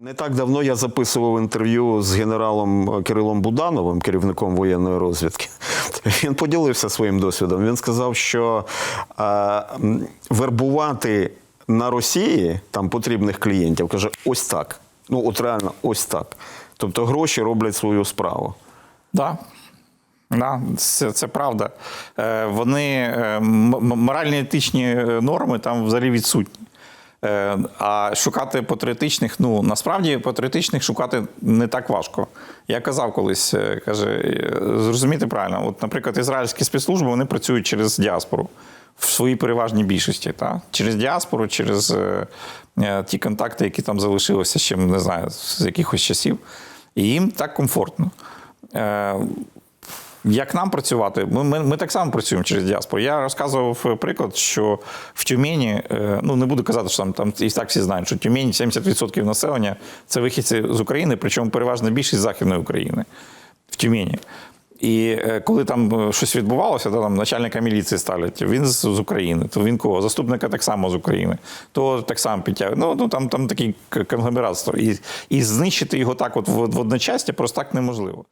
Не так давно я записував інтерв'ю з генералом Кирилом Будановим, керівником воєнної розвідки. Він поділився своїм досвідом. Він сказав, що е, вербувати на Росії там потрібних клієнтів каже, ось так. Ну, от реально, ось так. Тобто гроші роблять свою справу. Да. Да, це, це правда. Е, Вони е, морально-етичні е, норми там взагалі відсутні. Е, А шукати патріотичних, ну насправді патріотичних шукати не так важко. Я казав колись, е, каже, зрозуміти правильно, от, наприклад, ізраїльські спецслужби вони працюють через діаспору в своїй переважній більшості. Та? Через діаспору, через е, ті контакти, які там залишилися ще, не знаю, з якихось часів. І їм так комфортно. Е, як нам працювати? Ми, ми, ми так само працюємо через діаспору. Я розказував приклад, що в Тюмені, е, ну не буду казати, що там, там і так всі знають, що Тюмені 70% населення це вихідці з України, причому переважна більшість Західної України в Тюмені. І е, коли там е, щось відбувалося, то там начальника міліції ставлять, він з, з України, то він кого? Заступника так само з України, то так само підтягує. Ну, ну там, там такий к- конгломерат. І, і знищити його так, от в, в одночасті, просто так неможливо.